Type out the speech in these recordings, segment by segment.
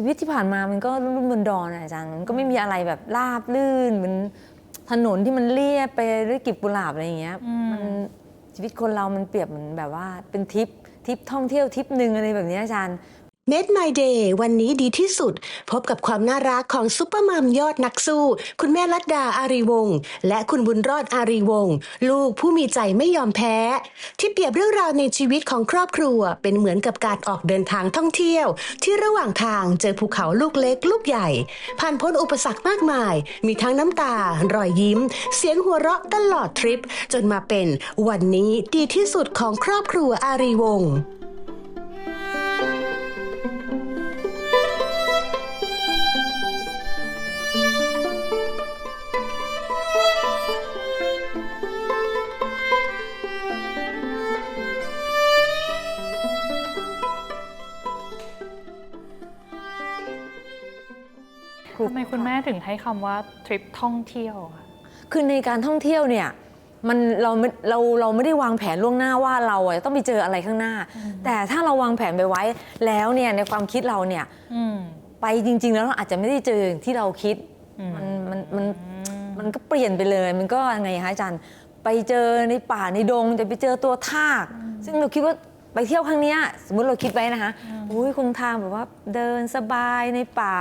ชีวิตที่ผ่านมามันก็รุ่มบนดอนอะอาจารย์มันก็ไม่มีอะไรแบบราบลื่นเหมือนถนนที่มันเรียบไปด้วยกลีบกุหลาบอะไรอย่างเงี้ยอืมมันชีวิตคนเรามันเปรียบเหมือนแบบว่าเป็นทริปทริปท่องเที่ยวทริปหนึ่งอะไรแบบเนี้ยอาจารย์ Made My Day วันนี้ดีที่สุด พบกับความน่ารักของซุปเปอร์มัมยอดนักสู้ คุณแม่ลัดดาอารีวงศ์และคุณบุญรอดอารีวงศ์ลูกผู้มีใจไม่ยอมแพ้ ที่เปรียบเรื่องราวในชีวิตของครอบครัว เป็นเหมือนกับการออกเดินทางท่องเที่ยว ที่ระหว่างทางเจอภูเขาลูกเล็กลูกใหญ่ ผ่านพ้นอุปสรรคมากมาย มีทั้งน้ำตา รอยยิ้ม เสียงหัวเราะตลอดทริป จนมาเป็น วันนี้ดีที่สุดของครอบครัวอารีวงศ์ ถึงให้คำว่าทริปท่องเที่ยวอะคือในการท่องเที่ยวเนี่ยมันเราไม่เราเราไม่ได้วางแผนล่วงหน้าว่าเราอะจะต้องไปเจออะไรข้างหน้า แต่ถ้าเราวางแผนไปไว้แล้วเนี่ยในความคิดเราเนี่ยอืมไปจริง ๆ แล้วเราอาจจะไม่ได้เจออย่างที่เราคิดอืมมันมันมันมันก็เปลี่ยนไปเลย มันก็ไงคะอาจารย์ไปเจอในป่าในดงจะไปเจอตัวทาก ซึ่งเราคิดว่าไปเที่ยวครั้งเนี้ยสมมติเราคิดไว้นะคะอุ้ยคงทางแบบว่าเดินสบายในป่า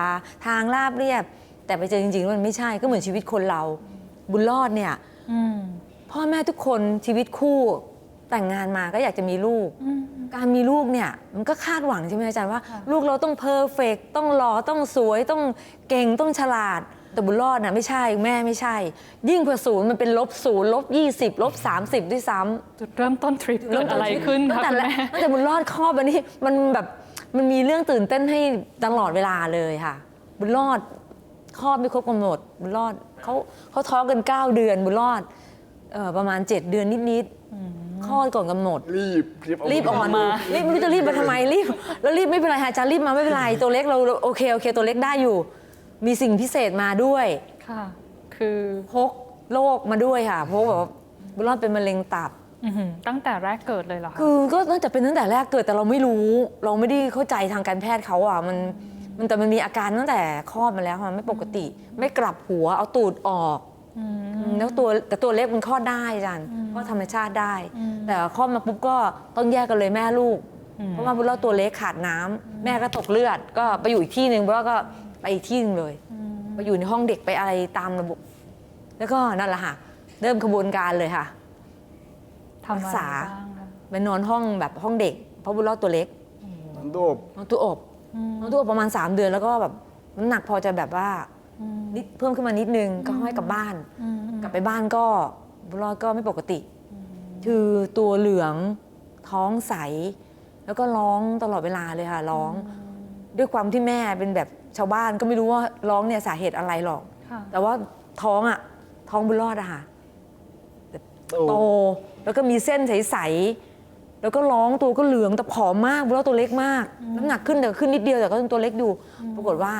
ทางราบเรียบ แต่ไปเจอจริงๆแล้วมันไม่ใช่ก็เหมือนชีวิตคนเรา บุญรอดเนี่ยอืมพ่อแม่ทุกคนชีวิตคู่แต่งงานมาก็อยากจะมีลูก อืม การมีลูกเนี่ยมันก็คาดหวังใช่ไหมอาจารย์ว่า ค่ะ ลูกเราต้องเพอร์เฟกต้องหล่อต้องสวยต้องเก่งต้องฉลาด แต่บุญรอดน่ะไม่ใช่แม่ไม่ใช่ ยิ่งกว่าศูนย์มันเป็นลบศูนย์ลบยี่สิบลบสามสิบด้วยซ้ำ จุดเริ่มต้นทริปเกิดอะไรขึ้นตั้คะงแต่คุณแรแม่กตั้งแต่บุญรอดครอบอันนี้มันแบบมันมีเรื่องตื่นเต้นให้ตลอดเวลาเลยค่ะ บุญรอด คลอดไม่ครบกำหนดบุญรอดเขาเขาท้องกัน 9 เดือนบุญรอดเอ่อประมาณ 7 เดือนนิดๆคลอดก่อนกำหนด รีบรีบเารีบออกมามารีบไม่รู้จะรีบมาทำไมรีบ แล้วรีบไม่เป็นไรค่ะอาจารย์รีบมาไม่เป็นไรตัวเล็กเราโอเคโอเค ตัวเล็กได้อยู่ มีสิ่งพิเศษมาด้วยค่ะ คือพกโรคมาด้วยค่ะเพราะแบบว่าบุญรอดเป็นมะเร็งตับ อื้อหือตั้งแต่แรกเกิดเลยเหรอคะ คือก็น่าจะเป็นตั้งแต่แรกเกิดแต่เราไม่รู้ เราไม่ได้เข้าใจทางการแพทย์เขาอะมัน มันแต่มันมีอาการตั้งแต่คลอดมาแล้วค่ะไม่ปกติ ไม่กลับหัวเอาตูดออกอืมอืมแล้วตัวแต่ตัวเล็กมันคลอดได้อาจันคลอดธรรมชาติได้อืมแต่คลอดมาปุ๊บก็ต้องแยกกันเลยแม่ลูกอืมเพราะว่าบุญรอดตัวเล็กขาดน้ำแม่ก็ตกเลือด ก็ไปอยู่อีกที่หนึ่งบุญรอดก็ไปอีกที่หนึงเลยไปอยู่ในห้องเด็กไปอะไรตามระบบ แล้วก็นั่นแหละค่ะ เริ่มขบวนการเลยค่ะทำอะไรรักษาบ้างคะไปนอนห้องแบบห้องเด็ก เพราะบุญรอดตัวเล็กน้ำโดบน้องตัวอบอืม น้องตัวอบประมาณ 3 เดือนแล้วก็แบบน้ำหนักพอจะแบบว่าอืมนิดเพิ่มขึ้นมานิดนึงก็ให้กลับบ้านอืมกลับไปบ้านก็บุญรอดก็ไม่ปกติ คือตัวเหลืองท้องใส แล้วก็ร้องตลอดเวลาเลยค่ะร้อง ด้วยความที่แม่เป็นแบบชาวบ้านก็ไม่รู้ว่าร้องเนี่ยสาเหตุอะไรหรอกค่ะแต่ว่าท้องอะท้องบุญรอดอะค่ะโตโตแล้วก็มีเส้นใสๆ แล้วก็ร้องตัวก็เหลืองแต่ผอมมากบุญรอดตัวเล็กมาก น้ำหนักขึ้นแต่ขึ้นนิดเดียวแต่ก็ยังตัวเล็กอยู่ ปรากฏว่า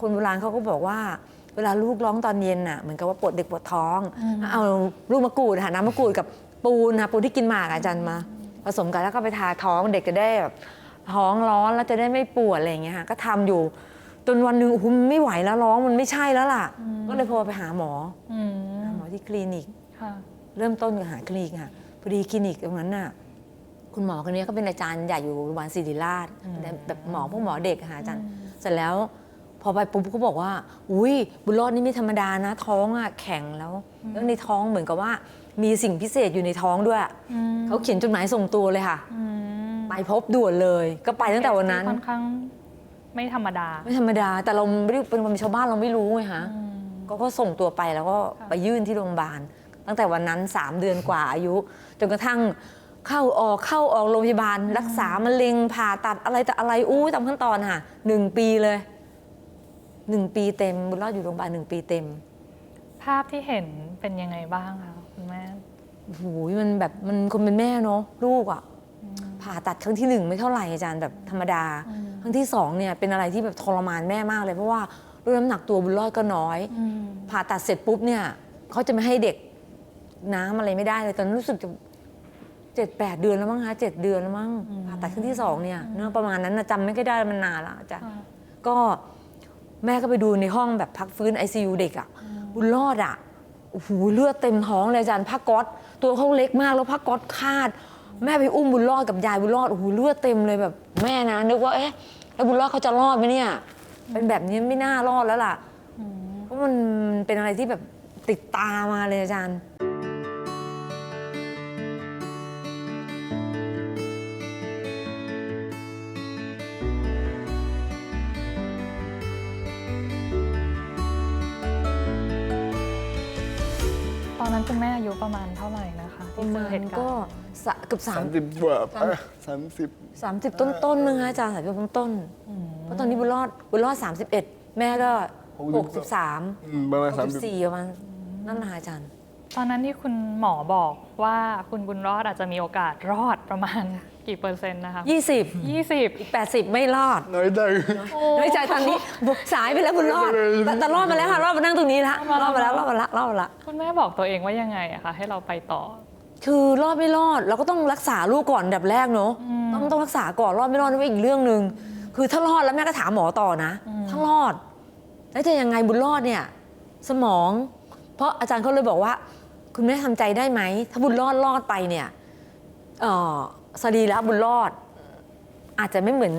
คนโบราณเขาก็บอกว่า เวลาลูกร้องตอนเย็นน่ะเหมือนกับว่าปวดเด็กปวดท้อง เอาลูกมะกรูดค่ะน้ำมะกรูดกับปูนค่ะปูนที่กินหมากอะอาจารย์มา ผสมกันแล้วก็ไปทาท้องเด็กจะได้แบบท้องร้อนแล้วจะได้ไม่ปวดอะไรอย่างเงี้ยค่ะก็ทำอยู่จนวันหนึ่งโอ้โหมันไม่ไหวแล้วร้องมันไม่ใช่แล้วล่ะ ก็เลยโทรไปหาหมออืมหาหมอที่คลินิกค่ะเริ่มต้นกับหาคลินิกค่ะพอดีคลินิกตรงนั้นน่ะ คุณหมอคนนี้เขาเป็นอาจารย์ใหญ่อยู่โรงพยาบาลศิริราชแต่แบบหมอพวกหมอเด็กอะค่ะอาจารย์ เสร็จแล้วพอไปปุ๊บเขาบอกว่า อุ้ยบุญรอดนี่ไม่ธรรมดานะ ท้องอะแข็งแล้ว แล้วในท้องเหมือนกับว่า มีสิ่งพิเศษอยู่ในท้องด้วยอืมเขาเขียนจดหมายส่งตัวเลยค่ะอืมไปพบด่วนเลย ก็ไปตั้งแต่วันนั้นค่อนข้างไม่ธรรมดา ไม่ธรรมดา แต่เราไม่ได้เป็นคนชาวบ้านเราไม่รู้ไงฮะอืมก็ก็ส่งตัวไปแล้วก็ค่ะไปยื่นที่โรงพยาบาล ตั้งแต่วันนั้น 3 เดือนกว่าอายุ จนกระทั่ง เข้าออกเข้าออกโรงพยาบาล รักษามะเร็งผ่าตัดอะไรแต่อะไรอู้ตามขั้นตอนค่ะหนึ่งปีเลยหนึ่งปีเต็มบุญรอดอยู่โรงพยาบาลหนึ่งปีเต็ม ภาพที่เห็นเป็นยังไงบ้างคะคุณแม่โอ้โหมันแบบมันคนเป็นแม่เนาะลูกอะ่ะผ่าตัดครั้งที่หนึ่งไม่เท่าไหร่อาจารย์แบบธรรมดา ครั้งที่สองเนี่ยเป็นอะไรที่แบบทรมานแม่มากเลยเพราะว่าด้วยน้ำหนักตัวบุญรอดก็น้อยอืมผ่าตัดเสร็จปุ๊บเนี่ยเขาจะไม่ให้เด็กน้ำอะไรไม่ได้เลยตอนนั้นรู้สึกจะ เจ็ดแปดเดือนแล้วมั้งคะเจ็ดเดือนแล้วมั้งผ่าตัดครั้งที่สองเนี่ยเนอะประมาณนั้นนะจำไม่ค่อยได้มันนานละจ้ะค่ะก็แม่ก็ไปดูในห้องแบบพักฟื้น ICU เด็กอะบุญรอดอะโอ้โหเลือดเต็มท้องเลยอาจารย์ผ้าก๊อตตัวเขาเล็กมากแล้วผ้าก๊อตคาด แม่ไปอุ้มบุญรอดกับยายบุญรอดโอ้โหเลือดเต็มเลยแบบแม่นะนึกว่าเอ๊ะแล้วบุญรอดเขาจะรอดไหมเนี่ยเป็นแบบนี้ไม่น่ารอดแล้วล่ะเพราะมันเป็นอะไรที่แบบติดตามาเลยอาจารย์ ยุประมาณเท่าไหร่นะคะปที่ระเจมาอณเหตุการก็ณ์สะเกือบสาสามมสิบกว่าสามสิบสามสิบต้นต้นๆนึงคะอาจารย์สามสิบต้นต้นๆเพราะตอนนี้บุญรอดบุญรอดสามสิบเอ็ดแม่ก็หกสิบสามอืมประมาณหสามกสิสิบบสี่ประมาณนั่นแหละอาจารย์ ตอนนั้นที่คุณหมอบอกว่าคุณบุญรอดอาจจะมีโอกาสรอดประมาณ กี่เปอร์เซ็นต์นะคะยี่สิบยี่สิบอีกแปดสิบไม่รอดน้อยใจ น้อยใจตอนนี้สายไปแล้วบุญรอดแต่แต่รอดมาแล้วค่ะรอดมานั่งตรงนี้ละรอดมาแล้วรอดมาละรอดมาละคุณแม่บอกตัวเองว่ายังไงอะคะให้เราไปต่อ คือรอดไม่รอดเราก็ต้องรักษาลูกก่อนอันดับแรกเนาะต้องต้องรักษาก่อนรอดไม่รอดนี่เป็นอีกเรื่องหนึ่งคือถ้ารอดแล้วแม่ก็ถามหมอต่อนะถ้ารอดแล้วจะยังไงบุญรอดเนี่ย สมอง เพราะอาจารย์เขาเลยบอกว่า คุณแม่ทำใจได้ไหมถ้าบุญรอดรอดไปเนี่ยเออ สรีระบุญรอด อาจจะไม่เหมือน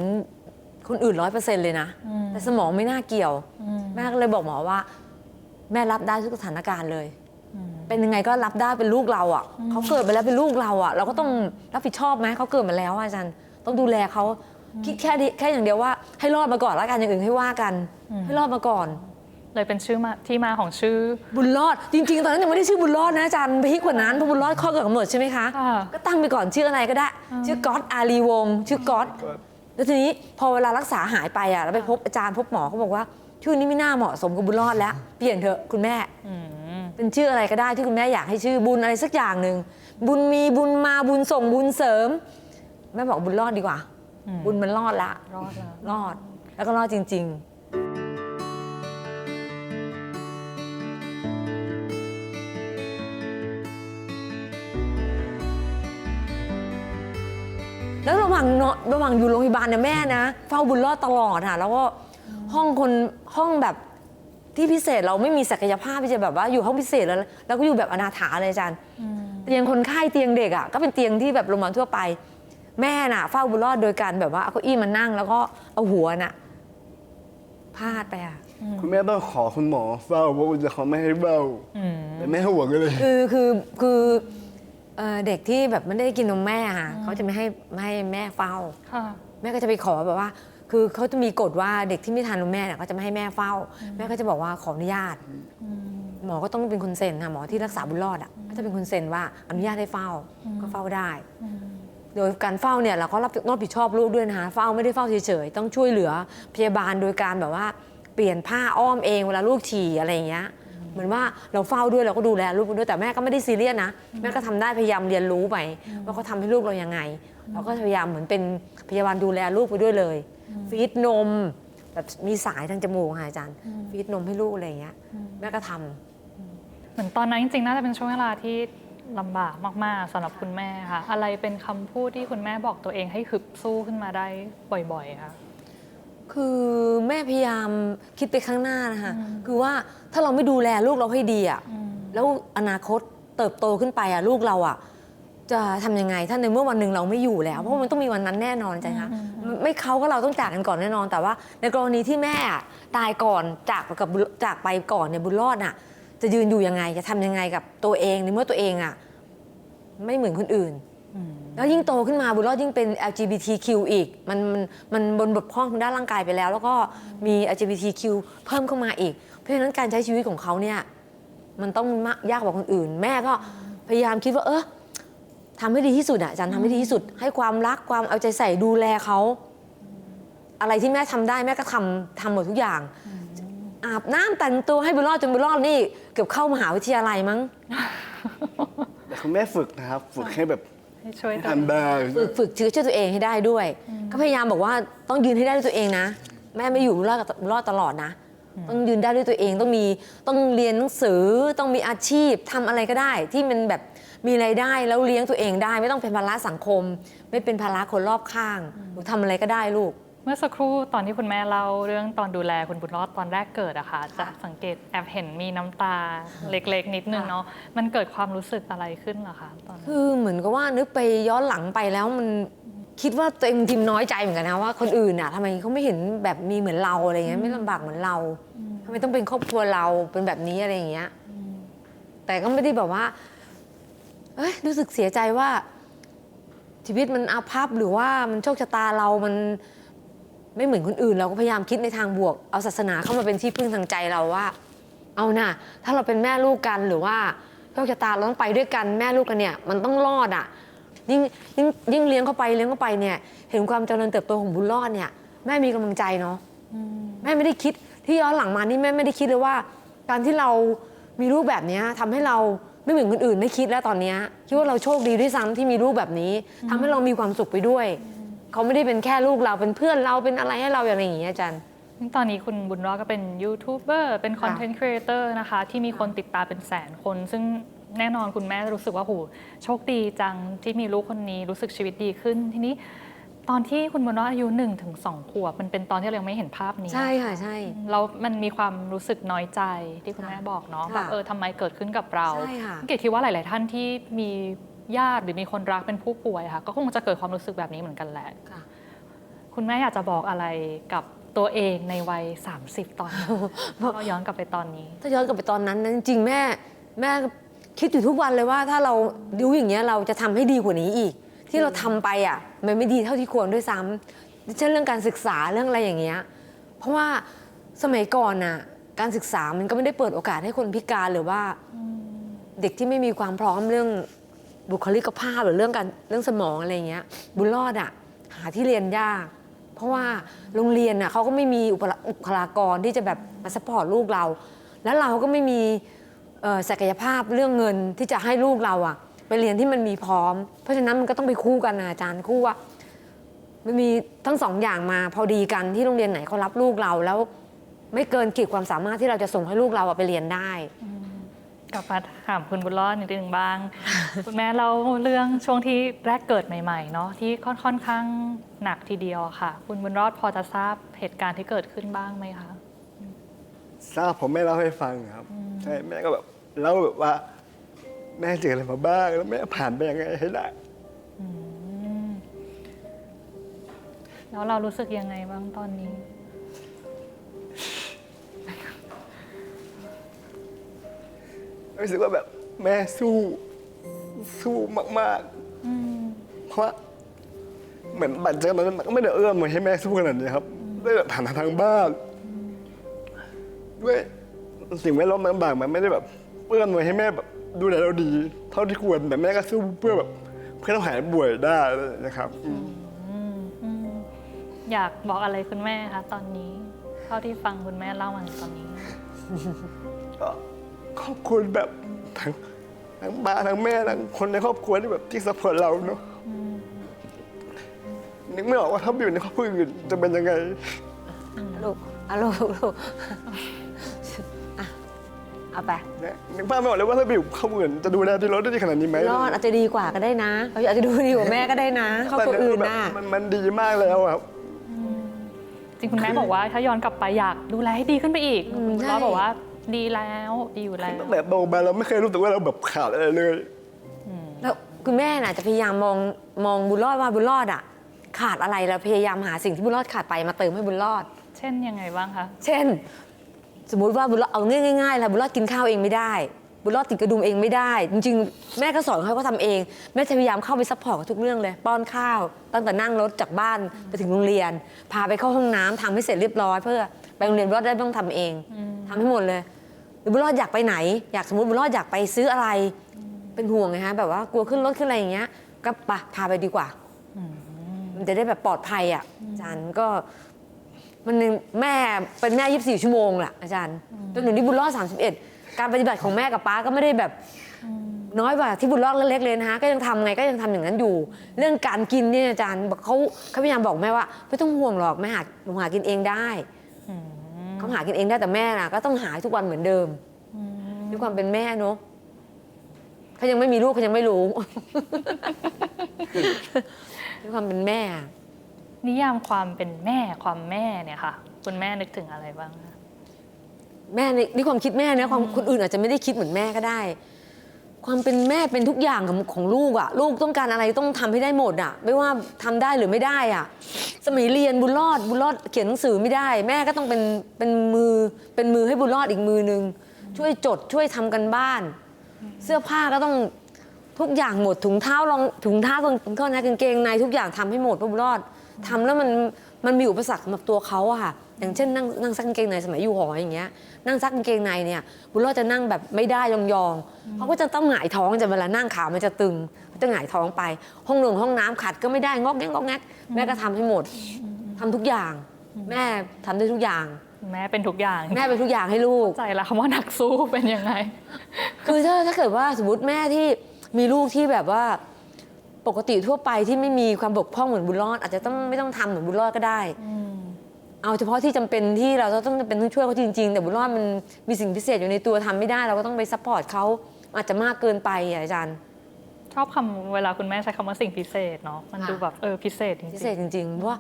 คนอื่นร้อยเปอร์เซ็นต์เลยนะ อืม แต่สมองไม่น่าเกี่ยว อืมแม่ก็เลยบอกหมอว่า แม่รับได้ทุกสถานการณ์เลย อืม เป็นยังไงก็รับได้เป็นลูกเราอะเขาเกิดมาแล้วเป็นลูกเราอะ เราก็ต้องรับผิดชอบไหมเขาเกิดมาแล้วอะอาจารย์ต้องดูแลเขาคิดแค่นี้แค่อย่างเดียวว่า ให้รอดมาก่อนแล้วกันอย่างอื่นให้ว่ากัน ให้รอดมาก่อน เลยเป็นชื่อมาที่มาของชื่อ บุญรอดจริง ๆ ตอนนั้นยังไม่ได้ชื่อบุญรอดนะอาจารย์ไปที่กว่านั้นเพราะบุญรอดข้อเกิดกำเนิดใช่ไหมคะ ค่ะ ก็ตั้งไปก่อนชื่ออะไรก็ได้ ชื่อก๊อตอารีวงศ์ชื่อก๊อตแล้วทีนี้พอเวลารักษาหายไปอะแล้วไปพบอาจารย์พบหมอเขาบอกว่า ชื่อนี้ไม่น่าเหมาะสมกับบุญรอดแล้ว เปลี่ยนเถอะคุณแม่อืมเป็นชื่ออะไรก็ได้ที่คุณแม่อยากให้ชื่อบุญอะไรสักอย่างหนึ่งบุญมีบุญมาบุญส่งบุญเสริมแม่บอกบุญรอดดีกว่าอืมบุญมันรอดละรอดแล้วรอดแล้วก็รอดจริง ๆ แล้วระหว่างเนอะระหว่างอยู่โรงพยาบาลเนี่ยแม่นะ เฝ้าบุญรอดตลอดค่ะ แล้วก็ห้องคนห้องแบบที่พิเศษเราไม่มีศักยภาพที่จะแบบว่าอยู่ห้องพิเศษแล้วแล้วก็อยู่แบบอนาถาเลยอาจารย์อืมเตียงคนไข้เตียงเด็กอะก็เป็นเตียงที่แบบโรงพยาบาลทั่วไป แม่น่ะ เฝ้าบุญรอดโดยการแบบว่าเอาเก้าอี้มานั่ง แล้วก็เอาหัวน่ะพาดไปอะคุณแม่ต้องขอคุณหมอเฝ้าเพราะว่าจะเขาไม่ให้เฝ้าอืมแต่แม่ห่วงกันเลย คือคือคือ เอ่อเด็กที่แบบไม่ได้กินนมแม่อะค่ะ เขาจะไม่ให้ไม่ให้แม่เฝ้า ค่ะ แม่ก็จะไปขอแบบว่า คือเขาจะมีกฎว่าเด็กที่ไม่ทานนมแม่เนี่ยเขาจะไม่ให้แม่เฝ้า แม่ก็จะบอกว่าขออนุญาตหมอก็ต้องเป็นคนเซ็นค่ะหมอที่รักษาบุญรอดอะก็จะเป็นคนเซ็นว่าอนุญาตให้เฝ้าก็เฝ้าได้โดยการเฝ้าเนี่ยเราก็รับรับผิดชอบลูกด้วยนะคะเฝ้าไม่ได้เฝ้าเฉยๆต้องช่วยเหลือพยาบาลโดยการแบบว่า เปลี่ยนผ้าอ้อมเองเวลาลูกฉี่อะไรอย่างเงี้ย เหมือนว่าเราเฝ้าด้วยเราก็ดูแลลูกด้วยแต่แม่ก็ไม่ได้ซีเรียสนะแม่ก็ทำได้พยายามเรียนรู้ไปว่าเขาทำให้ลูกเรายังไงเราก็พยายามเหมือนเป็นพยาบาลดูแลลูกไปด้วยเลย ฟีดนมแบบมีสายทางจมูกค่ะอาจารย์ ฟีดนมให้ลูกอะไรอย่างเงี้ยแม่ก็ทำ เหมือนตอนนั้นจริงๆน่าจะเป็นช่วงเวลาที่ลำบากมากๆสำหรับคุณแม่ค่ะ อะไรเป็นคำพูดที่คุณแม่บอกตัวเองให้ฮึบสู้ขึ้นมาได้บ่อยๆค่ะ คือแม่พยายามคิดไปข้างหน้านะคะคือว่าถ้าเราไม่ดูแลลูกเราให้ดีอะอืมแล้วอนาคตเติบโตขึ้นไปอะลูกเราอะจะทำยังไงถ้าในเมื่อวันหนึ่งเราไม่อยู่แล้ว เพราะมันต้องมีวันนั้นแน่นอนใจคะไม่ไม่เขาก็เราต้องจากกันก่อนแน่นอน แต่ว่า ในกรณีที่แม่อะตายก่อนจากกับบุญจากไปก่อนเนี่ยบุญรอดน่ะ จะยืนอยู่ยังไงจะทำยังไงกับตัวเองในเมื่อตัวเองอะไม่เหมือนคนอื่น แล้วยิ่งโตขึ้นมาบุญรอดยิ่งเป็น LGBTQ อีก มันมันมันบนบทพร่องทางด้านร่างกายไปแล้ว แล้วก็มี LGBTQ เพิ่มเข้ามาอีก เพราะฉะนั้นการใช้ชีวิตของเขาเนี่ยมันต้องยากกว่าคนอื่น แม่ก็พยายามคิดว่า เออทำให้ดีที่สุดอะจารย์ทำให้ดีที่สุด ให้ความรักความเอาใจใส่ดูแลเขา อะไรที่แม่ทำได้แม่ก็ทำทำหมดทุกอย่าง อาบน้ำแต่งตัวให้บุญรอดจนบุญรอดนี่ เกือบเข้ามหาวิทยาลัยมั้งแต่คุณแม่ฝึกนะครับ ฝึกให้แบบ ให้ช่วยให้ตัวเองทำได้ฝึกฝึกช่วยตัวเองให้ได้ด้วย ก็พยายามบอกว่าต้องยืนให้ได้ด้วยตัวเองนะ แม่ไม่อยู่รอดกับรอดตลอดนะ ต้องยืนได้ด้วยตัวเองต้องมีต้องเรียนหนังสือต้องมีอาชีพทำอะไรก็ได้ ที่มันแบบมีรายได้แล้วเลี้ยงตัวเองได้ ไม่ต้องเป็นภาระสังคม ไม่เป็นภาระคนรอบข้างหนูทำอะไรก็ได้ลูก เมื่อสักครู่ตอนที่คุณแม่เล่าเรื่องตอนดูแลคุณบุญรอดตอนแรกเกิดอะค่ะจะสังเกตแอบเห็นมีน้ำตาเล็กๆ นิดนึงเนาะมันเกิดความรู้สึกอะไรขึ้นเหรอคะตอนนั้นคือเหมือนกับว่านึกไปย้อนหลังไปแล้วมันคิดว่าตัวเองทิมน้อยใจเหมือนกันนะว่าคนอื่นน่ะทำไมเขาไม่เห็นแบบมีเหมือนเราอะไรเงี้ยไม่ลำบากเหมือนเราทำไมต้องเป็นครอบครัวเราเป็นแบบนี้อะไรอย่างเงี้ยแต่ก็ไม่ได้แบบว่าเอ้ยรู้สึกเสียใจว่า ชีวิตมันอาภัพหรือว่ามันโชคชะตาเรามัน ไม่เหมือนคนอื่นเราก็พยายามคิดในทางบวก เอาศาสนาเข้ามาเป็นที่พึ่งทางใจเราว่า เอาน่ะถ้าเราเป็นแม่ลูกกันหรือว่าโชคชะตาเราต้องไปด้วยกันแม่ลูกกันเนี่ยมันต้องรอดอะยิ่งยิ่งยิ่งเลี้ยงเข้าไปเลี้ยงเข้าไปเนี่ย เห็นความเจริญเติบโตของบุญรอดเนี่ยแม่มีกำลังใจเนาะแม่ไม่ได้คิดที่ย้อนหลังมานี่แม่ไม่ได้คิดเลยว่า การที่เรามีลูกแบบนี้ยทำให้เราไม่เหมือนคนอื่นไม่คิดแล้วตอนนี้คิดว่าเราโชคดีด้วยซ้ำที่มีลูกแบบนี้ทำให้เรามีความสุขไปด้วย เขาไม่ได้เป็นแค่ลูกเราเป็นเพื่อนเราเป็นอะไรให้เราอย่างไรอย่างเงี้ยอาจารย์ ตอนนี้คุณบุญรอดก็เป็นยูทูบเบอร์เป็นคอนเทนต์ครีเอเตอร์นะคะ ที่มีคนติดตามเป็นแสนคน ซึ่งแน่นอนคุณแม่รู้สึกว่าโหโชคดีจังที่มีลูกคนนี้รู้สึกชีวิตดีขึ้น ทีนี้ตอนที่คุณบุญรอดอายุ1นถึงสขวบมันเป็นตอนที่เรายังไม่เห็นภาพนี้ใช่ค่ะใช่เรามันมีความรู้สึกน้อยใจที่คุณแม่บอกเนาะค่ะแบบเออทำไมเกิดขึ้นกับเราใช่ค่ะ เกดคิดว่าหลาย ๆ ท่านที่มี ญาติหรือมีคนรักเป็นผู้ป่วยค่ะ ก็คงจะเกิดความรู้สึกแบบนี้เหมือนกันแหละค่ะ คุณแม่อยากจะบอกอะไรกับตัวเองในวัย 30 ตอนนี้เราย้อนกลับไปตอนนี้ ถ้าย้อนกลับไปตอนนั้นนะจริงๆแม่แม่คิดอยู่ทุกวันเลยว่าถ้าเราดูอย่างเงี้ยเราจะทำให้ดีกว่านี้อีก ที่เราทำไปอะมันไม่ดีเท่าที่ควรด้วยซ้ำเช่นเรื่องการศึกษาเรื่องอะไรอย่างเงี้ยเพราะว่าสมัยก่อนน่ะการศึกษามันก็ไม่ได้เปิดโอกาสให้คนพิการหรือว่าเด็กที่ไม่มีความพร้อมเรื่อง บุคลิกภาพหรือเรื่องการเรื่องสมองอะไรเงี้ย บุญรอดอะหาที่เรียนยาก เพราะว่าโรงเรียนน่ะเขาก็ไม่มีอุปคลากรที่จะแบบมาสปอร์ตลูกเรา แล้วเราก็ไม่มีศักยภาพเรื่องเงินที่จะให้ลูกเราอะไปเรียนที่มันมีพร้อม เพราะฉะนั้นมันก็ต้องไปคู่กันอาจารย์คู่ว่ามันมีทั้งสองอย่างมาพอดีกันที่โรงเรียนไหนเขารับลูกเราแล้ว ไม่เกินขีดความสามารถที่เราจะส่งให้ลูกเราอะไปเรียนได้ กลับมาถามคุณบุญรอดนิดนึงบ้าง คุณแม่เราเรื่องช่วงที่แรกเกิดใหม่ๆเนาะที่ค่อนค่อนข้างหนักทีเดียวอะค่ะ คุณบุญรอดพอจะทราบเหตุการณ์ที่เกิดขึ้นบ้างไหมคะทราบผมแม่เล่าให้ฟังครับใช่แม่ก็แบบเล่าแบบว่า แม่เจออะไรมาบ้างแล้วแม่ผ่านไปยังไงให้ได้แล้วเรารู้สึกยังไงบ้างตอนนี้ รู้สึกว่าแบบแม่สู้สู้มากๆ เพราะว่าเหมือนบัตรเจอมันมันก็ไม่ได้เอื้อมมาให้แม่สู้ขนาดนี้ครับด้วยแบบฐานะทางบ้านด้วยสิ่งแวดล้อมต่างๆมันไม่ได้แบบเอื้อมมาให้แม่แบบดูแลเราดี เท่าที่ควรแต่แม่ก็สู้เพื่อแบบเพื่อเราหายป่วยได้นะครับอืมอยากบอกอะไรคุณแม่คะตอนนี้ เท่าที่ฟังคุณแม่เล่ามาถึงตอนนี้ก็ ขอบคุณแบบทั้งทั้งบ้านทั้งแม่ทั้งคนในครอบครัวที่แบบที่สปอร์ตเราเนาะนึกไม่ออกว่าถ้าไปอยู่ในครอบครัวอื่นจะเป็นยังไงลูกเอาลูกลูกอะเอาไปเนี่ยนึกภาพไม่ออกเลยว่าถ้าไปอยู่ครอบครัวอื่นจะดูแลที่รถได้ขนาดนี้ไหมรอดอาจจะดีกว่าก็ได้นะเขาอาจจะดูดีกว่าแม่ก็ได้นะครอบครัวอื่นน่ะมันมันดีมากแล้วอะครับจริงคุณแม่บอกว่าถ้าย้อนกลับไปอยากดูแลให้ดีขึ้นไปอีกอืมคุณใช่พ่อบอกว่า ดีแล้วดีอยู่แล้วตั้งแต่โตมาเราไม่เคยรู้สึกว่าเราแบบขาดอะไรเลย แล้วคุณแม่น่ะจะพยายามมองมองบุญรอดว่าบุญรอดอะ ขาดอะไรแล้วพยายามหาสิ่งที่บุญรอดขาดไปมาเติมให้บุญรอด เช่นยังไงบ้างคะ เช่น สมมุติว่าบุญรอดเอาง่ายๆแล้วบุญรอดกินข้าวเองไม่ได้ บุญรอดติดกระดุมเองไม่ได้ จริงๆ แม่ก็สอนเขาเขาทำเอง แม่จะพยายามเข้าไปซัพพอร์ตกับทุกเรื่องเลย ป้อนข้าว ตั้งแต่นั่งรถจากบ้านไปถึงโรงเรียน พาไปเข้าห้องน้ำทำให้เสร็จเรียบร้อยเพื่อไปโรงเรียนบุญรอดได้ไม่ต้องทำเองทำให้หมดเลยหรือบุญรอดอยากไปไหน อยากสมมติบุญรอดอยากไปซื้ออะไร เป็นห่วงไงฮะแบบว่ากลัวขึ้นรถขึ้นอะไรอย่างเงี้ย ก็ไปพาไปดีกว่า มันจะได้แบบปลอดภัยอะอาจารย์ก็ มันหนึ่งแม่เป็นแม่ 24 ชั่วโมงแหละอาจารย์จนถึงที่บุญรอด31 การปฏิบัติของแม่กับป้าก็ไม่ได้แบบน้อยกว่าที่บุญรอดเล็กๆเลยนะคะก็ยังทำไงก็ยังทำอย่างนั้นอยู่ เรื่องการกินเนี่ยอาจารย์บอกเขาเขาพยายามบอกแม่ว่า ไม่ต้องห่วงหรอกแม่หาหนูหากินเองได้เขาหากินเองได้แต่แม่น่ะก็ต้องหาทุกวันเหมือนเดิมด้วยความเป็นแม่เนาะเขายังไม่มีลูกเขายังไม่รู้ด้วยความเป็นแม่อะนิยามความเป็นแม่ความแม่เนี่ยค่ะ คุณแม่นึกถึงอะไรบ้างคะ แม่นี่นี่ความคิดแม่นะความคนอื่นอาจจะไม่ได้คิดเหมือนแม่ก็ได้ ความเป็นแม่เป็นทุกอย่างของของลูกอะลูกต้องการอะไรต้องทำให้ได้หมดอะไม่ว่าทำได้หรือไม่ได้อะสมัยเรียนบุญรอดบุญรอดเขียนหนังสือไม่ได้ แม่ก็ต้องเป็นเป็นมือเป็นมือให้บุญรอดอีกมือนึงช่วยจดช่วยทำกันบ้าน เสื้อผ้าก็ต้องทุกอย่างหมดถุงเท้ารองถุงเท้ากางก็นะกางเกงในทุกอย่างทำให้หมดเพื่อบุญรอดทำแล้วมัน มันมีอุปสรรคสำหรับตัวเขาอะค่ะ อย่างเช่นนั่งนั่งซักกางเกงในสมัยอยู่หออย่างเงี้ย นั่งซักกางเกงในเนี่ยบุญรอดจะนั่งแบบไม่ได้ยองๆเขาก็จะต้องหงายท้องจะเวลานั่งขามันจะตึงจะหงายท้องไป ห้องนงห้องน้ำขัดก็ไม่ได้งอกแงกงอกแงกแม่ก็ทำให้หมดทำทุกอย่าง แม่ทำได้ทุกอย่าง แม่เป็นทุกอย่าง แม่เป็นทุกอย่างให้ลูกใจละคำว่านักสู้เป็นยังไง คือถ้าถ้าเกิดว่าสมมติแม่ที่มีลูกที่แบบว่า ปกติทั่วไปที่ไม่มีความบกพร่องเหมือนบุญรอด อาจจะต้องไม่ต้องทำเหมือนบุญรอดก็ได้ เอาเฉพาะที่จำเป็นที่เราจะต้องจำเป็นต้องช่วยเขาจริงๆ แต่บุญรอดมันมีสิ่งพิเศษอยู่ในตัวทำไม่ได้เราก็ต้องไปซัพพอร์ตเขาอาจจะมากเกินไปอะอาจารย์ ชอบคำเวลาคุณแม่ใช้คำว่าสิ่งพิเศษเนาะมันค่ะ ดูแบบเออพิเศษจริงพิเศษจริงๆ เพราะว่า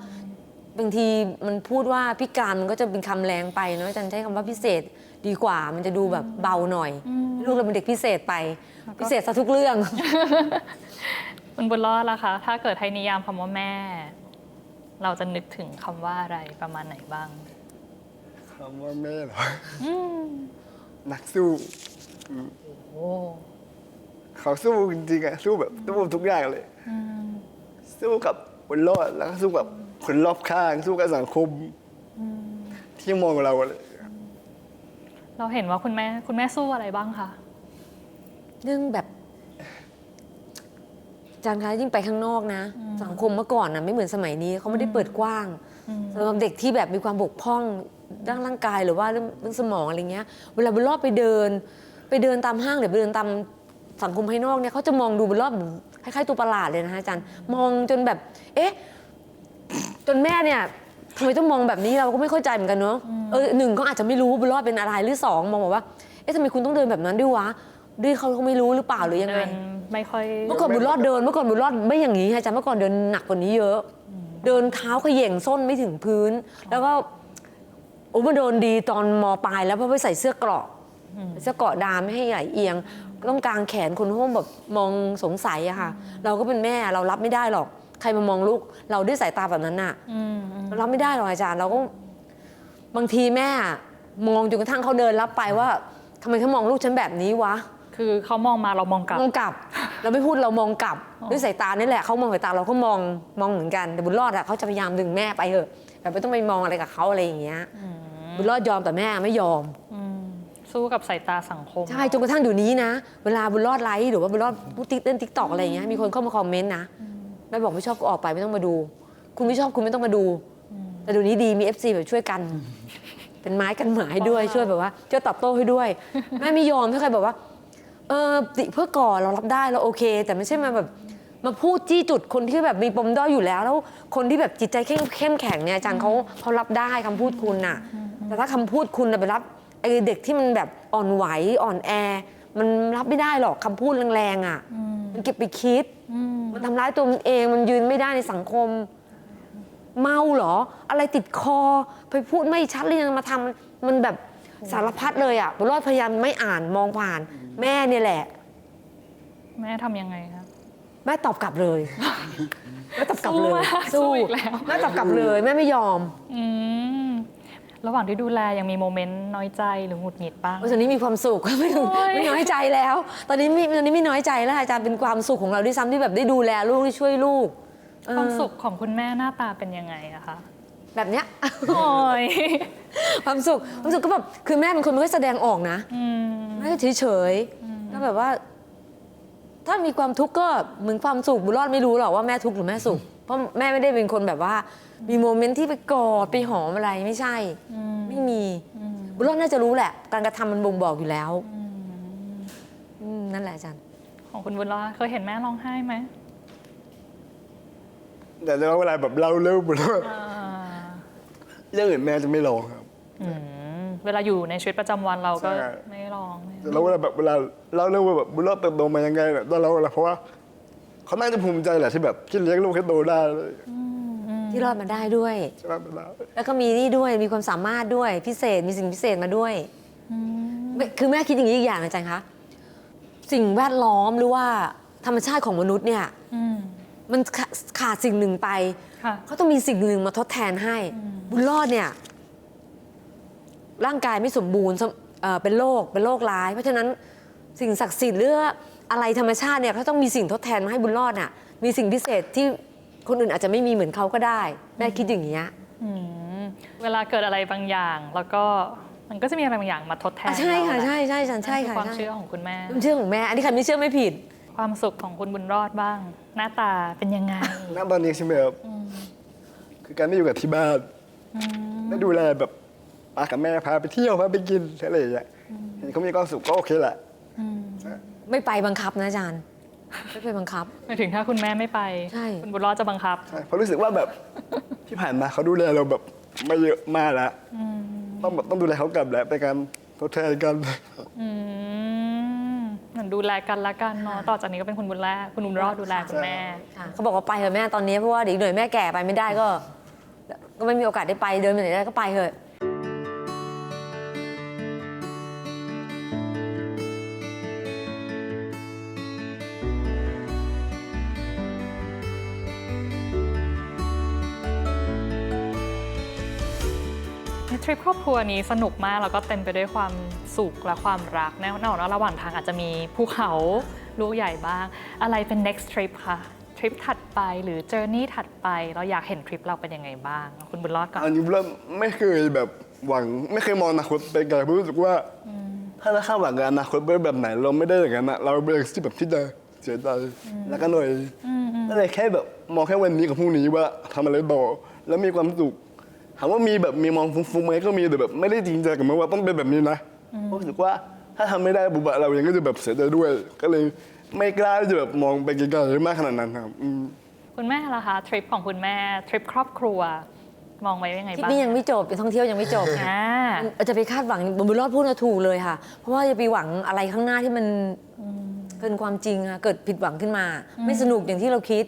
บางทีมันพูดว่าพิการมันก็จะเป็นคำแรงไปเนาะอาจารย์ใช้คำว่าพิเศษดีกว่า มันจะดูแบบเบาหน่อย ลูกเราเป็นเด็กพิเศษไป พิเศษซะทุกเรื่องๆ คุณบุญรอดล่ะคะถ้าเกิดให้นิยามคำว่าแม่ เราจะนึกถึงคำว่าอะไรประมาณไหนบ้าง คำว่าแม่เหรออนักสู้โอ้เขาสู้จริงๆอะสู้แบบสู้ทุกอย่างเลยสู้กับคนรอดแล้วก็สู้กับคนรอบข้าง สู้กับสังคมที่มองเราเลยเราเห็นว่าคุณแม่คุณแม่สู้อะไรบ้างคะ เรื่องแบบ อาจารย์คะยิ่งไปข้างนอกนะ สังคมเมื่อก่อนนะไม่เหมือนสมัยนี้เขาไม่ได้เปิดกว้างสำหรับเด็กที่แบบมีความบกพร่องด้านร่างกายหรือว่าเรื่องเรื่องสมองอะไรเงี้ย เวลาบุญรอดไปเดิน ไปเดินตามห้างหรือไปเดินตามสังคมภายนอกเนี่ยเขาจะมองดูบุญรอดเหมือนคล้ายๆตัวประหลาดเลยนะคะอาจารย์มองจนแบบ เอ๊ะ จนแม่เนี่ยทำไมต้องมองแบบนี้เราก็ไม่เข้าใจเหมือนกันเนาะเออหนึ่งก็อาจจะไม่รู้บุญรอดเป็นอะไรหรือสองมองบอกว่าเอ๊ะทำไมคุณต้องเดินแบบนั้นด้วยวะ ด้วยเขาเขาไม่รู้หรือเปล่าหรือยังไง เดินไม่ค่อยเมื่อก่อนบุญรอดเดินเมื่อก่อนบุญรอดไม่อย่างนี้ค่ะอาจารย์เมื่อก่อนเดินหนักกว่านี้เยอะ เดินเท้าเขย่งส้นไม่ถึงพื้น แล้วก็โอ้มาโดนดีตอนมปลายแล้วเพราะไปใส่เสื้อเกราะเสื้อเกราะดามไม่ให้ไหลเอียงก็ต้องกางแขนคนเขาแบบมองสงสัยอะค่ะ เราก็เป็นแม่เรารับไม่ได้หรอก ใครมามองลูกเราด้วยสายตาแบบนั้นน่ะอืมอืมเรารับไม่ได้หรอกอาจารย์ เราก็บางทีแม่มองจนกระทั่งเขาเดินรับไปว่าทำไมเขามองลูกฉันแบบนี้วะ คือเขามองมาเรามองกลับ มองกลับ เราไม่พูดเรามองกลับด้วยสายตานี่แหละเขามองสายตาเราก็มองมองเหมือนกัน แต่บุญรอดอะเขาจะพยายามดึงแม่ไปเถอะแบบไม่ต้องไปมองอะไรกับเขาอะไรอย่างเงี้ยบุญรอดยอมแต่แม่ไม่ยอมอืมสู้กับสายตาสังคม ใช่จนกระทั่งเดี๋ยวนี้นะ เวลาบุญรอดไลฟ์หรือว่าบุญรอดพูดติ๊กเล่นติ๊กตอกอะไรอย่างเงี้ยมีคนเข้ามาคอมเมนต์นะแม่บอกไม่ชอบก็ออกไปไม่ต้องมาดู คุณไม่ชอบคุณไม่ต้องมาดู แต่เดี๋ยวนี้ดีมี FC แบบช่วยกันเป็นไม้กันหมายด้วยช่วยแบบว่าช่วยตอบโต้ให้ด้วยแม่ไม่ยอมถ้าใครแบบว่า เออติเพื่อก่อเรารับได้เราโอเค แต่ไม่ใช่มาแบบมาพูดจี้จุดคนที่แบบมีปมด้อยอยู่แล้ว แล้วคนที่แบบจิตใจเข้มเข้มแข็งเนี่ยอาจารย์เขาเขารับได้คำพูดคุณน่ะ แต่ถ้าคำพูดคุณน่ะไปรับไอเด็กที่มันแบบอ่อนไหวอ่อนแอ มันรับไม่ได้หรอกคำพูดแรงๆอะ มันเก็บไปคิด มันทำร้ายตัวมันเองมันยืนไม่ได้ในสังคม เมาเหรอ อะไรติดคอ ไปพูดไม่ชัดเลยยังมาทำมันแบบ สารพัดเลยอะบุญรอดพยายามไม่อ่านมองผ่าน แม่เนี่ยแหละ แม่ทำยังไงคะ แม่ตอบกลับเลยแม่ตอบกลับเลย สู้มากสู้อีกแล้ว แม่ตอบกลับเลย แม่ไม่ยอมอืมระหว่างที่ดูแลยังมีโมเมนต์น้อยใจหรือหงุดหงิดบ้าง ตอนนี้มีความสุข ไม่โอ้ย ไม่น้อยใจแล้ว ตอนนี้ไม่ตอนนี้ไม่น้อยใจแล้วอาจารย์เป็นความสุขของเราด้วยซ้ำที่แบบได้ดูแลลูกได้ช่วยลูกเออ ความสุขของคุณแม่หน้าตาเป็นยังไงอะคะ แบบเนี้ย โอ้ย ความสุขความสุขก็แบบคือแม่เป็นคนไม่ค่อยแสดงออกนะอืมแม่ก็เฉยๆก็แบบว่า ถ้ามีความทุกข์ก็เหมือนความสุขบุญรอดไม่รู้หรอกว่าแม่ทุกข์หรือแม่สุข เพราะแม่ไม่ได้เป็นคนแบบว่า มีโมเมนต์ที่ไปกอดไปหอมอะไรไม่ใช่ ไม่มีบุญรอดน่าจะรู้แหละ การกระทำมันบ่งบอกอยู่แล้วอืมนั่นแหละอาจารย์ของคุณบุญรอดเคยเห็นแม่ร้องไห้ไหมแต่เวลาแบบเล่าเรื่องบนรถอ่า เรื่องอื่นแม่จะไม่ร้องครับ อืมเวลาอยู่ในชีวิตประจำวันเราก็ใช่ ไม่ร้องไม่แต่เราเวลาแบบเวลาเล่าเรื่องว่าแบบบุญรอดเติบโตมายังไงเนี่ยตอนเราเพราะว่าเขาน่าจะภูมิใจแหละที่แบบที่เลี้ยงลูกให้โตได้เลยอืมอืมที่รอดมาได้ด้วย ใช่ไหมเวลาแล้วก็มีนี่ด้วยมีความสามารถด้วยพิเศษมีสิ่งพิเศษมาด้วยไม่คือแม่คิดอย่างนี้อีกอย่างอาจารย์คะสิ่งแวดล้อมหรือว่าธรรมชาติของมนุษย์เนี่ย อืม มันขาขาดสิ่งหนึ่งไป ค่ะ เขาต้องมีสิ่งหนึ่งมาทดแทนให้ บุญรอดเนี่ย ร่างกายไม่สมบูรณ์สมเอ่อเป็นโรคเป็นโรคร้าย เพราะฉะนั้นสิ่งศักดิ์สิทธิ์หรืออะไรธรรมชาติเนี่ยเขาต้องมีสิ่งทดแทนมาให้บุญรอดน่ะ มีสิ่งพิเศษที่คนอื่นอาจจะไม่มีเหมือนเขาก็ได้แม่คิดอย่างนี้ยอืมเวลาเกิดอะไรบางอย่าง แล้วก็มันก็จะมีอะไรบางอย่างมาทดแทนอะใช่ค่ะเราแหลใช่ใช่ฉันใช่นั่นอค่ะความใช่เชื่อของคุณแม่ความเชื่อของแม่ อันนี้ใครไม่เชื่อไม่ผิด ความสุขของคุณบุญรอดบ้าง หน้าตาเป็นยังไงณตอนนี้ใช่ไหมครับคือการได้อยู่กับที่บ้านได้ดูแลแบบป้ากับแม่พาไปเที่ยวพาไปกินอะไรอย่างเงี้ยเห็นเขามีความสุขก็โอเคแหละไม่ไปบังคับนะอาจารย์ ไม่ไปบังคับหมายถึงถ้าคุณแม่ไม่ไป ใช่ คุณบุญรอดจะบังคับใช่เพราะรู้สึกว่าแบบที่ผ่านมาเขาดูแลเราแบบไม่เยอะมากแล้วต้องแบบต้องดูแลเขากลับแล้วเป็นการทดแทนกันอืมเหมือน ดูแลกันละกันเนาะต่อจากนี้ก็เป็นคุณบุญแรกคุณบุญรอดดูแลคุณแม่ค่ะเขาบอกว่าไปเถอะแม่ตอนนี้เพราะว่าเดี๋ยวอีกหน่อยแม่แก่ไปไม่ได้ก็ ก็ไม่มีโอกาสได้ไปเดินไปไหนได้ก็ไปเถอะ ริปครอบครัวนี้สนุกมากแล้วก็เต็มไปด้วยความสุขและความรักแน่นอนว่าระหว่างทางอาจจะมีภูเขาลูกใหญ่บ้าง อะไรเป็น next trip ค่ะทริปถัดไปหรือ journey ถัดไปเราอยากเห็นทริปเราเป็นยังไงบ้าง คุณบุญรอดก่อนอันนี้เริ่มไม่เคยแบบหวังไม่เคยมองอนาคตไปไกลเพราะรู้สึกว่า ถ้าเราคาดหวังกับอนาคตไปแบบไหน เราไม่ได้อย่างนั้นอะเราเป็นที่แบบที่จะเสียใจแล้วก็หน่อยก็เลยแค่แบบมองแค่วันนี้กับพรุ่งนี้ว่าทำอะไรต่อแล้วมีความสุข ถามว่ามีแบบมีมองฟุ้งๆไหมก็มีแต่แบบไม่ได้จริงใจกับมันว่าต้องเป็นแบบนี้นะเพราะรู้สึกว่าถ้าทำไม่ได้บุบะเราเองก็จะแบบเสียใจด้วย ก็เลยไม่กล้าที่จะแบบมองไปไกลๆมากขนาดนั้นครับอืมคุณแม่ล่ะคะทริปของคุณแม่ทริปครอบครัว มองไว้ยังไงทริปบ้างนี้ยังไม่จบท่องเที่ยวยังไม่จบอ่าจะไปคาดหวังบุญรอดพูดน่ะถูกเลยค่ะ เพราะว่าจะไปหวังอะไรข้างหน้าที่มันเกินความจริงอะเกิดผิดหวังขึ้นมา ไม่สนุกอย่างที่เราคิด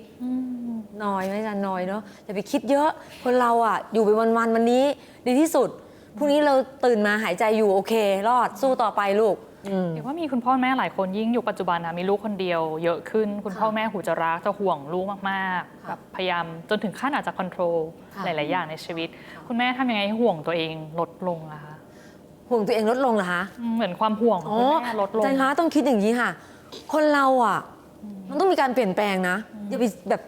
น้อยไหมอาจารย์น้อยเนาะอย่าไปคิดเยอะคนเราอะอยู่ไปวันๆวันนี้ ดีที่สุดพรุ่งนี้เราตื่นมาหายใจอยู่โอเค รอดสู้ต่อไปลูกอืมเห็นว่ามีคุณพ่อแม่หลายคนยิ่งอยู่ปัจจุบันนะมีลูกคนเดียวเยอะขึ้น คุณพ่อแม่หูจะรักจะห่วงลูกมากๆแบบพยายามจนถึงขั้นอาจจะควบคุมค่ะหลาย ๆ อย่างในชีวิต คุณแม่ทำยังไงให้ห่วงตัวเองลดลงอะคะห่วงตัวเองลดลงเหรอคะอืมเหมือนความห่วงของอ๋อคุณแม่ลดลง อาจารย์คะต้องคิดอย่างนี้ค่ะ คนเราอะ มันต้องมีการเปลี่ยนแปลงนะอย่าไปแบบ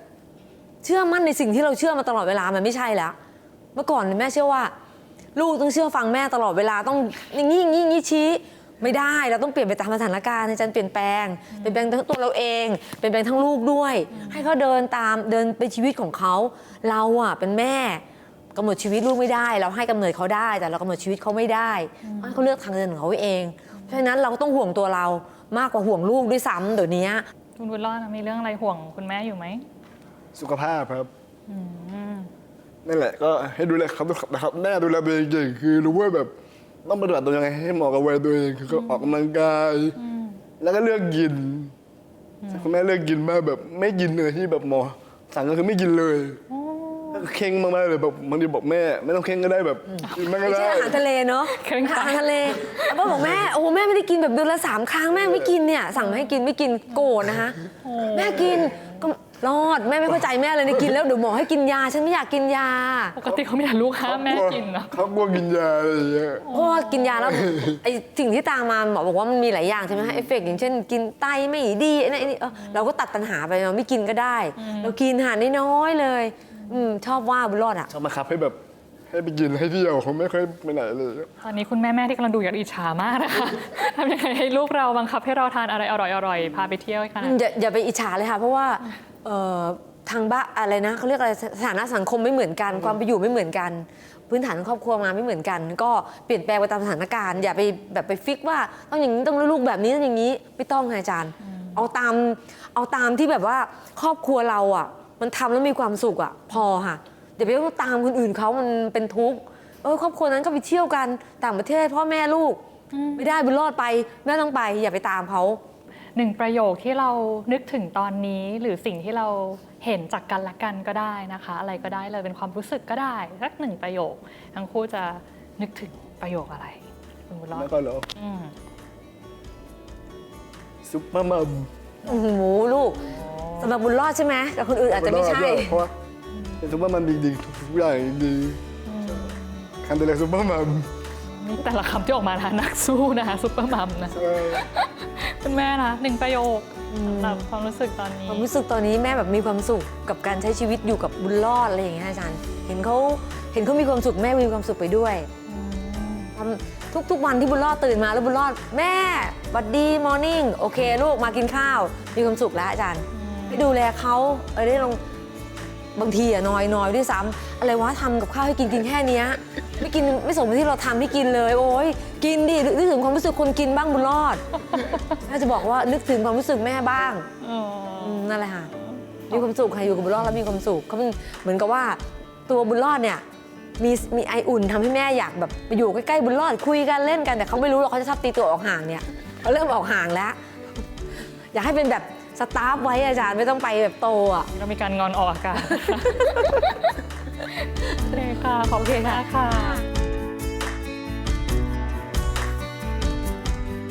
เชื่อมั่นในสิ่งที่เราเชื่อมาตลอดเวลามันไม่ใช่แล้ว เมื่อก่อนแม่เชื่อว่า ลูกต้องเชื่อฟังแม่ตลอดเวลาต้องอย่างนี้อย่างนี้อย่างนี้ชี้ไม่ได้เราต้องเปลี่ยนไปตามสถานการณ์อาจารย์เปลี่ยนแปลงเปลี่ยนแปลงทั้งตัวเราเองเปลี่ยนแปลงทั้งลูกด้วย ให้เขาเดินตามเดินไปชีวิตของเขา เราอะเป็นแม่กำหนดชีวิตลูกไม่ได้ เราให้กำเนิดเขาได้ แต่เรากำหนดชีวิตเขาไม่ได้ให้เขาเลือกทางเดินของเขาเอง เพราะฉะนั้นเราก็ต้องห่วงตัวเรามากกว่าห่วงลูกด้วยซ้ำเดี๋ยวนี้คุณบุญรอดมีเรื่องอะไรห่วงคุณแม่อยู่ไหม สุขภาพครับนั่นแหละก็ให้ดูแลเขานะครับแม่ดูแลตัวเองเก่งคือรู้ว่าแบบต้องปฏิบัติตัวยังไงให้เหมาะกับวัยตัวเองคือก็ออกกำลังกาย แล้วก็เลือกกินคุณแม่เลือกกินมากแบบไม่กินเลยที่แบบหมอสั่งก็คือไม่กินเลยเข่งมากๆเลยแบบบางทีบอกแม่ ไม่ต้องเข่งก็ได้แบบกินไม่ก็ไม่ใช่ได้อาหารทะเลเนาะเครื่องอาดื่มหารทะเลแล้วป้าบอกแม่โอ้แม่ไม่ได้กินแบบเดือนละสามครั้งแม่ไม่กินเนี่ยสั่งมาให้กินไม่กินโกรธนะคะแม่กินก็ รอดแม่ไม่เข้าใจแม่เลยเนี่ยกินแล้วเดี๋ยวหมอให้กินยาฉันไม่อยากกินยาปกติเขาไม่แต่ลูกห้ามแม่กินนะเขากลัวกินยาอะไรอย่างเงี้ยเพราะว่ากินยาแล้วไอ้สิ่งที่ตามมาหมอบอกว่ามันมีหลายอย่างใช่ไหมคะเอฟเฟกต์อย่างเช่น กินไตไม่ดีไอ้นั่นไอ้นี่เออเราก็ตัดปัญหาไปเราไม่กินก็ได้ เรากินหาน้อยๆเลยอืมชอบว่าบุญรอดอะชอบมาคับให้แบบให้ไปกินให้เที่ยวเขาไม่ค่อยไปไหนเลย ตอนนี้คุณแม่แม่ที่กำลังดูอยากอิจฉามากนะคะ ทำยังไงให้ลูกเราบังคับให้เราทานอะไรอร่อยๆพาไปเที่ยวขนาดอย่าอย่าไปอิจฉาเลยค่ะ เพราะว่า เอ่อทางบ้านอะไรนะเขาเรียกอะไรสถานะสังคมไม่เหมือนกัน ความไปอยู่ไม่เหมือนกัน พื้นฐานครอบครัวมาไม่เหมือนกัน ก็เปลี่ยนแปลงไปตามสถานการณ์อย่าไปแบบไปฟิกว่าต้องอย่างนี้ต้องลูกแบบนี้ต้องอย่างนี้ไม่ต้องค่ะอาจารย์ เอาตามเอาตามที่แบบว่าครอบครัวเราอะ มันทำแล้วมีความสุขอะ พอค่ะอย่าไปว่าตามคนอื่นเขามันเป็นทุกข์เออครอบครัวนั้นก็ไปเที่ยวกันต่างประเทศพ่อแม่ลูก ไม่ได้บุญรอดไปแม่ต้องไปอย่าไปตามเขา หนึ่งประโยคที่เรานึกถึงตอนนี้หรือสิ่งที่เราเห็นจากกันและกันก็ได้นะคะ อะไรก็ได้เลยเป็นความรู้สึกก็ได้สักหนึ่งประโยค ทั้งคู่จะนึกถึงประโยคอะไรคุณบุญรอดแล้วก็เหรออืมซุปเปอร์มัมโอ้โหลูกสำหรับบุญรอดใช่ไหมแต่คนอื่นอาจจะไม่ใช่ เพราะว่าเป็นซุปเปอร์มัมดีๆทุกๆอย่างดีๆคันเดลซุปเปอร์มัม นี่แต่ละคำที่ออกมานะนักสู้นะคะซุปเปอร์มัมนะใช่คุณแม่นะหนึ่งประโยคสำหรับความรู้สึกตอนนี้ ความรู้สึกตอนนี้แม่แบบมีความสุขกับการใช้ชีวิตอยู่กับบุญรอดอะไรอย่างเงี้ยอาจารย์ เห็นเขาเห็นเขามีความสุขแม่มีความสุขไปด้วยทำทุกๆวันที่บุญรอดตื่นมาแล้วบุญรอดแม่บัดดีมอร์นิ่งโอเค ลูกมากินข้าว มีความสุขแล้วอาจารย์ได้ดูแลเขาเออได้ลองบางทีอะนอยนอยด้วยซ้ำอะไรวะทำกับข้าวให้กินกินแค่เนี้ย ไม่กินไม่สมกับที่เราทำให้กินเลย โอ้ยกินดินึกถึงความรู้สึกคนกินบ้างบุญรอดแม่จะบอกว่านึกถึงความรู้สึกแม่บ้างอ๋ออืมนั่นแหละค่ะมีความสุขค่ะอยู่กับบุญรอดแล้วมีความสุขเขาเป็นเหมือนกับว่าตัวบุญรอดเนี่ยมีมีไออุ่นทำให้แม่อยากแบบไปอยู่ใกล้ๆบุญรอดคุยกันเล่นกันแต่เขาไม่รู้หรอกเขาจะชอบตีตัวออกห่างเนี่ยเขาเริ่มออกห่างแล้ว อยากให้เป็นแบบสตาฟไว้อาจารย์ไม่ต้องไปแบบโตอะ ก็มีการงอนออกอากาศ โอเคค่ะ ขอบคุณมากค่ะ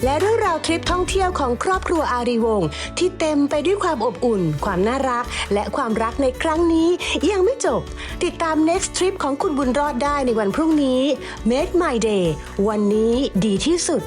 และเรื่องราวทริปท่องเที่ยวของครอบครัวอารีวงศ์ที่เต็มไปด้วยความอบอุ่น ความน่ารัก และความรักในครั้งนี้ยังไม่จบ ติดตาม next trip ของคุณบุญรอดได้ในวันพรุ่งนี้ Make My Day วันนี้ดีที่สุด